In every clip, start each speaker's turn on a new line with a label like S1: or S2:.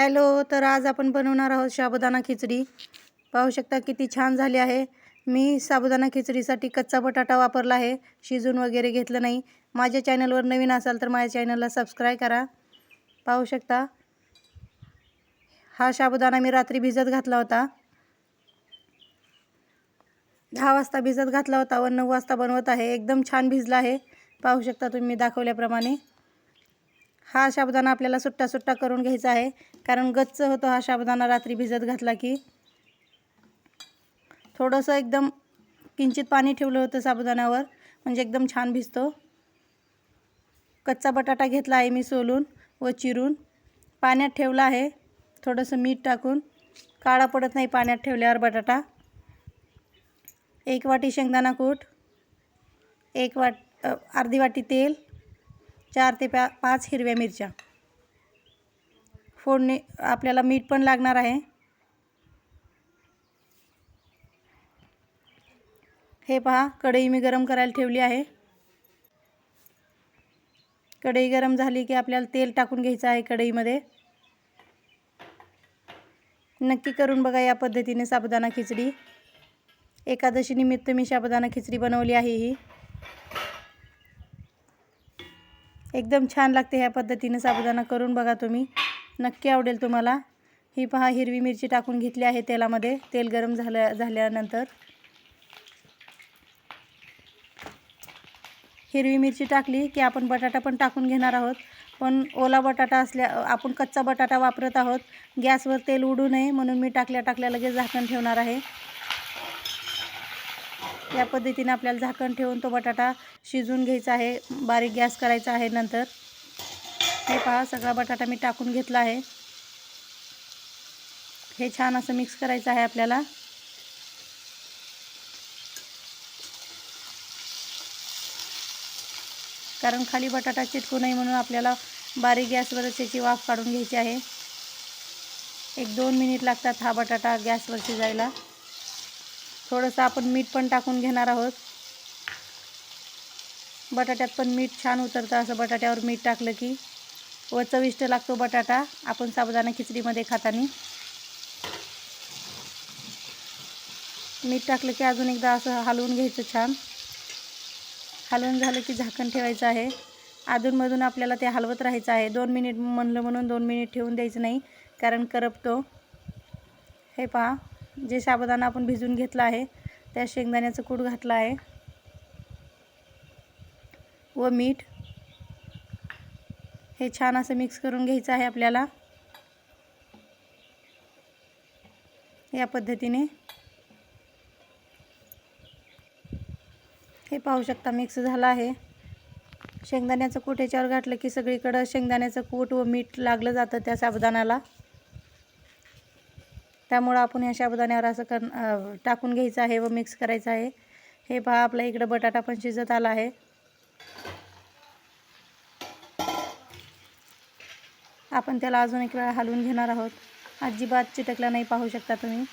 S1: Hello तर आज आपण बनवणार आहोत साबुदाणा खिचडी. पाहू शकता किती छान झाली आहे. मी साबुदाणा खिचडीसाठी कच्चा बटाटा वापरला आहे. शिजून वगैरे घेतलं नाही. माझ्या चॅनलवर नवीन असाल तर माझ्या चॅनलला सबस्क्राईब करा. पाहू शकता हा साबुदाणा मी रात्री भिजत घातला होता. दहा वाजता भिजत घातला होता व नऊ वाजता बनवत आहे. एकदम छान भिजला आहे. पाहू शकता तुम्ही दाखवल्याप्रमाणे. हा साबुदाणा आपल्याला सुट्टा सुट्टा करून घ्यायचा आहे. कारण गच्च होतो हा साबुदाणा रात्री भिजत घातला की. थोडंसं एकदम किंचित पाणी ठेवलं होतं साबुदाण्यावर. म्हणजे एकदम छान भिजतो. कच्चा बटाटा घेतला आहे मी सोलून व चिरून. पाण्यात ठेवला आहे. थोडंसं मीठ टाकून. काळा पडत नाही पाण्यात ठेवल्यावर बटाटा. एक वाटी शेंगदाणा कूट. एक वाट अर्धी वाटी तेल. चार ते पा पाच हिरव्या मिरच्या. फोडणी आपल्याला मीठ पण लागणार आहे. हे पहा कढई मी गरम करायला ठेवली आहे. कढई गरम झाली की आपल्याला तेल टाकून घ्यायचं आहे कढईमध्ये. नक्की करून बघा या पद्धतीने साबुदाणा खिचडी. एकादशी निमित्त मी साबुदाणा खिचडी बनवली आहे ही. एकदम छान लागते ह्या पद्धतीने साबुदाणा करून बघा तुम्ही. नक्की आवडेल तुम्हाला. ही पहा हिरवी मिरची टाकून घेतली आहे तेलामध्ये. तेल गरम झाल्या झाल्यानंतर. हिरवी मिरची टाकली की आपण बटाटा पण टाकून घेणार आहोत. पण ओला बटाटा असल्या आपण कच्चा बटाटा वापरत आहोत. गॅसवर तेल उडू नये म्हणून मी टाकल्या टाकल्या लगेच झाकण ठेवणार आहे. या पद्धतीने आपल्याला झाकण ठेवून तो बटाटा शिजवून घ्यायचा आहे. बारीक गॅस करायचा आहे नंतर. हे पहा सगळा बटाटा मी टाकून घेतला आहे. हे छान असं मिक्स करायचं आहे आपल्याला. कारण खाली बटाटा चिटकू नये म्हणून आपल्याला बारीक गॅसवरच त्याची वाफ काढून घ्यायची आहे. एक दोन मिनिट लागतात हा बटाटा गॅसवर शिजायला. थोडंसं आपण मीठ पण टाकून घेणार आहोत. बटाट्यात पण मीठ छान उतरतं असं बटाट्यावर मीठ टाकलं की व चविष्ट लागतो बटाटा. आपण साबुदाणा खिचडीमध्ये खाताना. मीठ टाकलं की अजून एकदा असं हलवून घ्यायचं छान. हलवून झालं की झाकण ठेवायचं आहे. अधूनमधून आपल्याला ते हलवत राहायचं आहे. दोन मिनिट म्हणलं म्हणून दोन मिनिट ठेवून द्यायचं नाही कारण करपतो. हे पहा. जे साबुदाणा आपण भिजून घेतला आहे त्या शेंगदाण्याचं कूट घातलं आहे. व मीठ. हे छान असं मिक्स करून घ्यायचं आहे आपल्याला. या पद्धतीने. हे पाहू शकता मिक्स झालं आहे. शेंगदाण्याचं कूट याच्यावर घातलं की सगळीकडं शेंगदाण्याचं कूट व मीठ लागलं जातं त्या साबुदाण्याला. त्यामुळं आपण ह्या साबुदाण्यावर असं कर टाकून घ्यायचं आहे व मिक्स करायचं आहे. हे पहा आपल्या इकडं बटाटा पण शिजत आला आहे. आपण त्याला अजून एक वेळा हलवून घेणार आहोत. अजिबात चिटकला नाही पाहू शकता तुम्ही.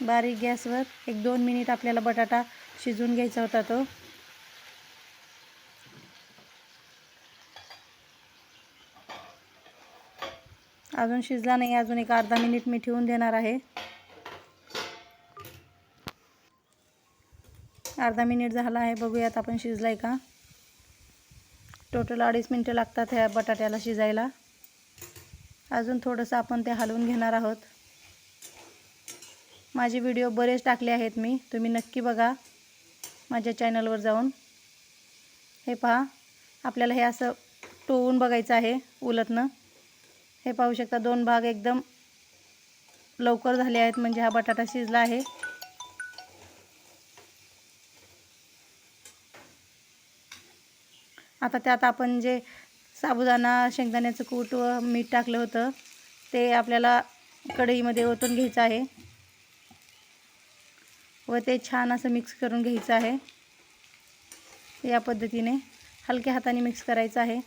S1: बारीक गॅसवर एक दोन मिनिट आपल्याला बटाटा शिजवून घ्यायचा होता तो. अजून शिजला नाही अजून एक अर्धा मिनिट मी ठेवून देणार आहे. अर्धा मिनिट झाला आहे बघूयात आपण शिजला आहे का? टोटल अडीच मिनटं लागतात ह्या बटाट्याला शिजायला. अजून थोडंसं आपण ते हलवून घेणार आहोत. माझे व्हिडिओ बरेच टाकले आहेत मी तुम्ही नक्की बघा माझ्या चॅनलवर जाऊन. हे पहा आपल्याला हे असं टोवून बघायचं आहे उलटनं. हे पाहू शकता दोन भाग एकदम लवकर झाले आहेत म्हणजे हा बटाटा शिजला आहे. आता त्यात आपण जे साबुदाणा शेंगदाण्याचं कूट व मीठ टाकलं होतं ते आपल्याला कढईमध्ये ओतून घ्यायचं आहे. व ते छान असं मिक्स करून घ्यायचं आहे. या पद्धतीने हलक्या हाताने मिक्स करायचं आहे.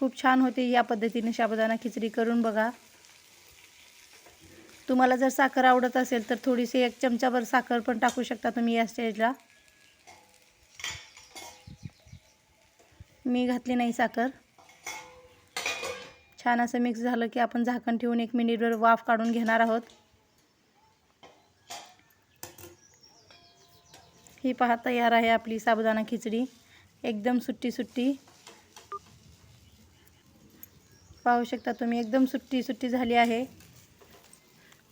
S1: खूप छान होते या पद्धतीने साबुदाणा खिचडी करून बघा. तुम्हाला जर साखर आवडत असेल तर थोडीशी एक चमचाभर साखर पण टाकू शकता तुम्ही या स्टेजला मी घातली नाही साखर. छान असं मिक्स झालं की आपण झाकण ठेवून एक मिनिटभर वाफ काढून घेणार आहोत. ही पहा तयार आहे आपली साबुदाणा खिचडी. एकदम सुट्टी सुट्टी पाहू शकता तुम्ही एकदम सुट्टी सुट्टी झाली आहे.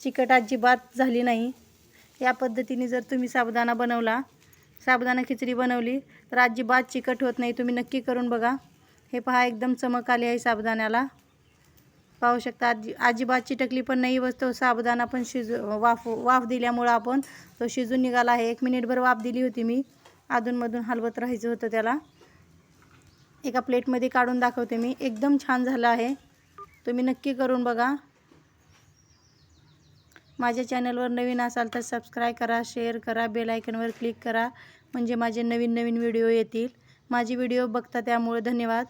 S1: चिकट अजिबात झाली नाही. या पद्धतीने जर तुम्ही साबुदाणा बनवला साबुदाणा खिचडी बनवली तर अजिबात चिकट होत नाही. तुम्ही नक्की करून बघा. हे पहा एकदम चमक आली आहे साबुदाण्याला. पाहू शकता आजी अजिबात चिटकली पण नाही. व तो साबुदाणा पण शिजू वाफ वाफ दिल्यामुळं आपण तो शिजून निघाला आहे. एक मिनिटभर वाफ दिली होती मी. अधूनमधून हलवत राहायचं होतं त्याला. एका प्लेटमध्ये काढून दाखवते मी. एकदम छान झालं आहे. तुम्ही नक्की करून बघा. माझ्या चॅनलवर नवीन असाल तर सबस्क्राईब करा शेअर करा बेल आयकनवर क्लिक करा. म्हणजे माझे नवीन नवीन व्हिडिओ येतील. माझी व्हिडिओ बघता त्यामुळे धन्यवाद.